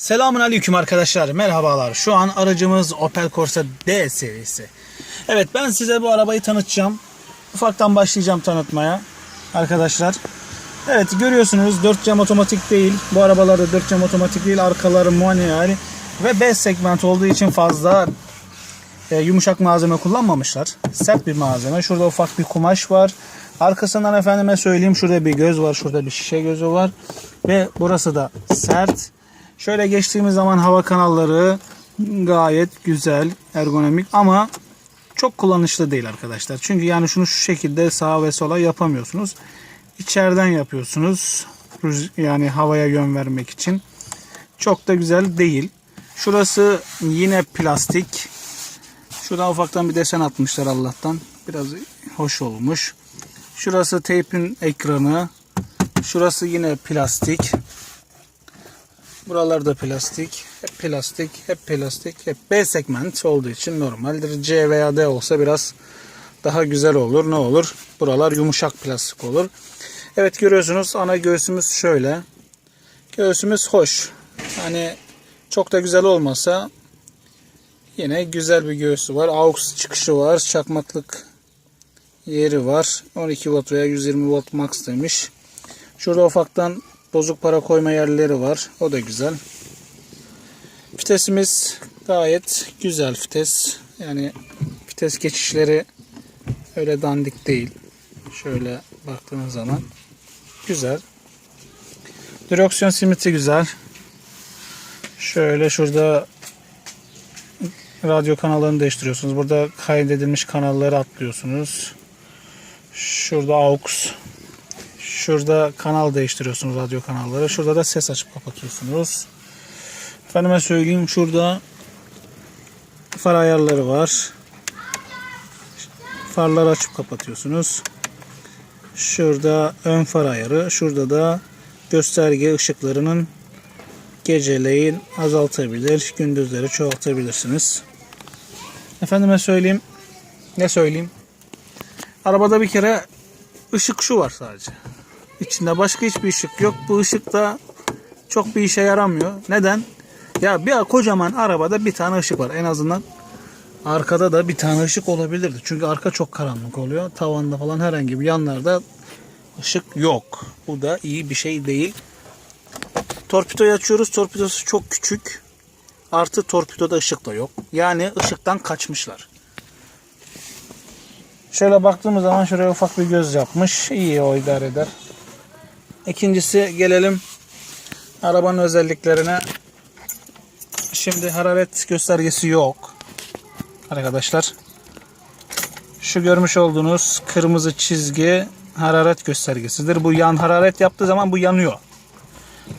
Selamun aleyküm arkadaşlar. Merhabalar. Şu an aracımız Opel Corsa D serisi. Evet ben size bu arabayı tanıtacağım. Ufaktan başlayacağım tanıtmaya. Arkadaşlar. Evet görüyorsunuz 4 cam otomatik değil. Bu arabalarda 4 cam otomatik değil. Arkaları manuel ve B segment olduğu için fazla e, yumuşak malzeme kullanmamışlar. Sert bir malzeme. Şurada ufak bir kumaş var. Arkasından efendime söyleyeyim şurada bir göz var. Şurada bir şişe gözü var. Ve burası da sert. Şöyle geçtiğimiz zaman hava kanalları gayet güzel, ergonomik ama çok kullanışlı değil arkadaşlar. Çünkü yani şunu şu şekilde sağa ve sola yapamıyorsunuz. İçeriden yapıyorsunuz. Yani havaya yön vermek için. Çok da güzel değil. Şurası yine plastik. Şuradan ufaktan bir desen atmışlar Allah'tan. Biraz hoş olmuş. Şurası teypin ekranı. Şurası yine plastik. Buralarda plastik. Hep plastik. Hep plastik. Hep B segment olduğu için normaldir. C veya D olsa biraz daha güzel olur. Ne olur? Buralar yumuşak plastik olur. Evet görüyorsunuz ana göğsümüz şöyle. Göğsümüz hoş. Hani çok da güzel olmasa yine güzel bir göğsü var. AUX çıkışı var. Çakmaklık yeri var. 12 volt veya 120 volt max demiş. Şurada ufaktan bozuk para koyma yerleri var. O da güzel. Vitesimiz gayet güzel vites. Yani vites geçişleri öyle dandik değil. Şöyle baktığınız zaman güzel. Direksiyon simiti güzel. Şöyle şurada radyo kanallarını değiştiriyorsunuz. Burada kaydedilmiş kanalları atlıyorsunuz. Şurada AUX Şurada kanal değiştiriyorsunuz radyo kanalları. Şurada da ses açıp kapatıyorsunuz. Efendime söyleyeyim şurada far ayarları var. Farları açıp kapatıyorsunuz. Şurada ön far ayarı. Şurada da gösterge ışıklarının geceleyin azaltabilir, gündüzleri çoğaltabilirsiniz. Efendime söyleyeyim. Ne söyleyeyim? Arabada bir kere ışık şu var sadece. İçinde başka hiçbir ışık yok. Bu ışık da çok bir işe yaramıyor. Neden? Ya bir kocaman arabada bir tane ışık var. En azından arkada da bir tane ışık olabilirdi. Çünkü arka çok karanlık oluyor. Tavanda falan herhangi bir yanlarda ışık yok. Bu da iyi bir şey değil. Torpidoyu açıyoruz. Torpidosu çok küçük. Artı torpidoda ışık da yok. Yani ışıktan kaçmışlar. Şöyle baktığımız zaman şuraya ufak bir göz yapmış. İyi o idare eder. İkincisi gelelim arabanın özelliklerine. Şimdi hararet göstergesi yok. Arkadaşlar. Şu görmüş olduğunuz kırmızı çizgi hararet göstergesidir. Bu yan hararet yaptığı zaman bu yanıyor.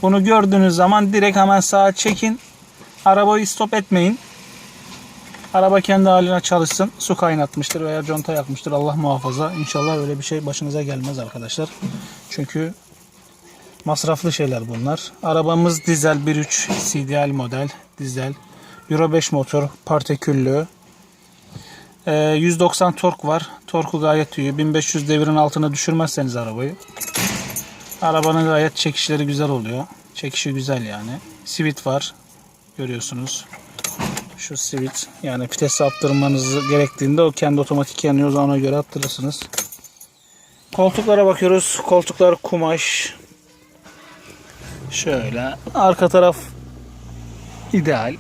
Bunu gördüğünüz zaman direkt hemen sağa çekin. Arabayı stop etmeyin. Araba kendi haline çalışsın. Su kaynatmıştır veya conta yakmıştır. Allah muhafaza. İnşallah öyle bir şey başınıza gelmez arkadaşlar. Çünkü masraflı şeyler bunlar. Arabamız dizel 1.3 CDL model. Dizel. Euro 5 motor. Partiküllü. Ee, 190 tork var. Torku gayet iyi. 1500 devirin altına düşürmezseniz arabayı. Arabanın gayet çekişleri güzel oluyor. Çekişi güzel yani. Sivit var. Görüyorsunuz şu switch yani vites attırmanız gerektiğinde o kendi otomatik yanıyor ona göre attırırsınız. Koltuklara bakıyoruz. Koltuklar kumaş. Şöyle arka taraf ideal.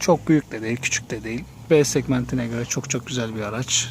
Çok büyük de değil, küçük de değil. B segmentine göre çok çok güzel bir araç.